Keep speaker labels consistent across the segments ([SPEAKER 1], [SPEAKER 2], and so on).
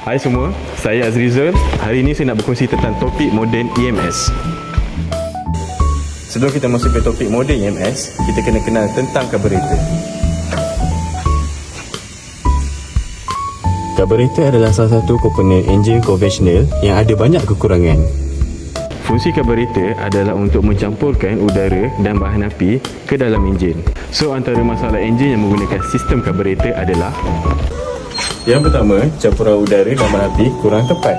[SPEAKER 1] Hai semua, saya Azrizal. Hari ini saya nak berkongsi tentang topik moden EMS. Sebelum kita masuk ke topik moden EMS, kita kena kenal tentang carburetor. Carburetor adalah salah satu komponen enjin konvensional yang ada banyak kekurangan. Fungsi carburetor adalah untuk mencampurkan udara dan bahan api ke dalam enjin. So antara masalah enjin yang menggunakan sistem carburetor adalah Yang pertama, campuran udara bahan api kurang tepat.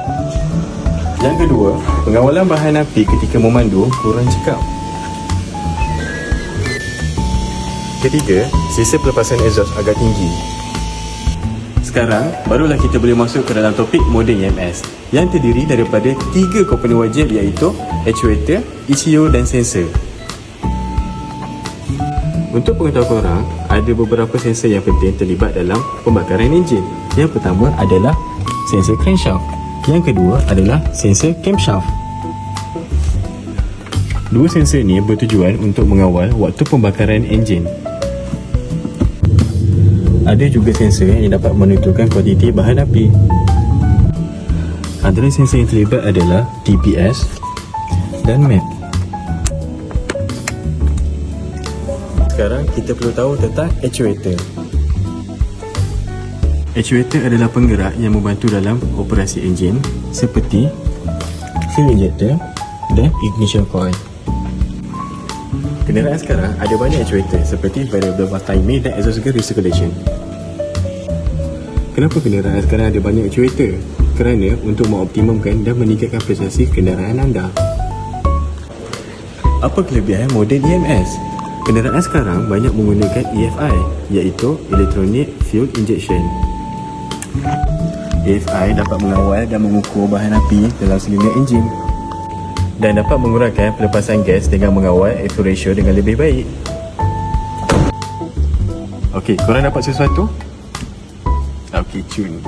[SPEAKER 1] Yang kedua, pengawalan bahan api ketika memandu kurang cekap. Ketiga, sisa pelepasan exhaust agak tinggi. Sekarang, barulah kita boleh masuk ke dalam topik moden EMS yang terdiri daripada tiga komponen wajib iaitu actuator, ECU dan sensor. Untuk pengetahuan korang, ada beberapa sensor yang penting terlibat dalam pembakaran enjin. Yang pertama adalah sensor crankshaft. Yang kedua adalah sensor camshaft. Dua sensor ini bertujuan untuk mengawal waktu pembakaran enjin. Ada juga sensor yang dapat menentukan kuantiti bahan api. Antara sensor yang terlibat adalah TPS dan MAP. Sekarang kita perlu tahu tentang actuator. Actuator adalah penggerak yang membantu dalam operasi enjin seperti fuel injector dan ignition coil. Kenderaan sekarang ada banyak actuator seperti variable valve timing dan exhaust recirculation. Kenapa kenderaan sekarang ada banyak actuator? Kerana untuk mengoptimumkan dan meningkatkan prestasi kenderaan anda. Apa kelebihan model EMS? Kenderaan sekarang banyak menggunakan EFI iaitu Electronic Fuel Injection. EFI dapat mengawal dan mengukur bahan api dalam silinder enjin dan dapat mengurangkan pelepasan gas dengan mengawal air-fuel ratio dengan lebih baik. Okey, korang dapat sesuatu? Okey, cun.